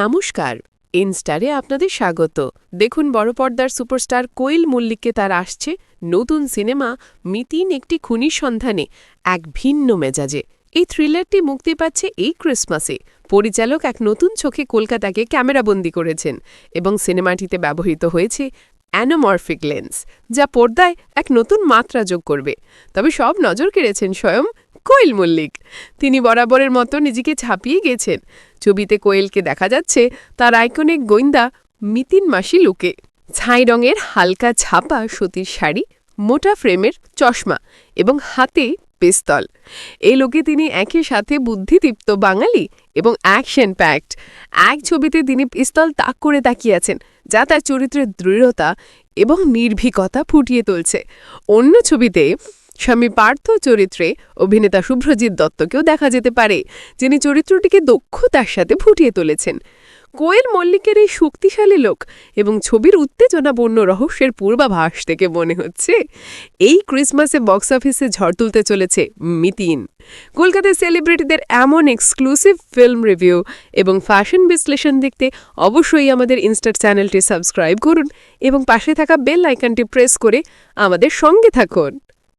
নমস্কার, ইনস্টারে আপনাদের স্বাগত। দেখুন বড় পর্দার সুপারস্টার কোয়েল মল্লিককে তার আসছে নতুন সিনেমা মিতিন একটি খুনির সন্ধানে, এক ভিন্ন মেজাজে। এই থ্রিলারটি মুক্তি পাচ্ছে এই ক্রিসমাসে। পরিচালক এক নতুন চোখে কলকাতাকে ক্যামেরাবন্দি করেছেন এবং সিনেমাটিতে ব্যবহৃত হয়েছে অ্যানোমরফিক লেন্স, যা পর্দায় এক নতুন মাত্রা যোগ করবে। তবে সব নজর কেড়েছেন স্বয়ং কোয়েল মল্লিক। তিনি বরাবরের মতো নিজেকে ছাপিয়ে গেছেন। ছবিতে কোয়েলকে দেখা যাচ্ছে তার আইকনিক গোয়েন্দা মিতিন মাসি লুকে। ছাই রঙের হালকা ছাপা সতীর শাড়ি, মোটা ফ্রেমের চশমা এবং হাতে পিস্তল। এই লোকে তিনি একই সাথে বুদ্ধিদীপ্ত বাঙালি এবং অ্যাকশন প্যাক্ট। এক ছবিতে তিনি পিস্তল তাক করে তাকিয়ে আছেন, যা তার চরিত্রের দৃঢ়তা এবং নির্ভীকতা ফুটিয়ে তুলছে। অন্য ছবিতে স্বামী পার্থ চরিত্রে অভিনেতা শুভ্রজিৎ দত্তকেও দেখা যেতে পারে, যিনি চরিত্রটিকে দক্ষতার সাথে ফুটিয়ে তুলেছেন। কোয়েল মল্লিকের এই শক্তিশালী লোক এবং ছবির উত্তেজনাপূর্ণ রহস্যের পূর্বাভাস থেকে মনে হচ্ছে, এই ক্রিসমাসে বক্স অফিসে ঝড় তুলতে চলেছে মিতিন। কলকাতার সেলিব্রিটিদের এমন এক্সক্লুসিভ ফিল্ম রিভিউ এবং ফ্যাশন বিশ্লেষণ দেখতে অবশ্যই আমাদের ইনস্টার চ্যানেলটি সাবস্ক্রাইব করুন এবং পাশে থাকা বেল আইকনটি প্রেস করে আমাদের সঙ্গে থাকুন।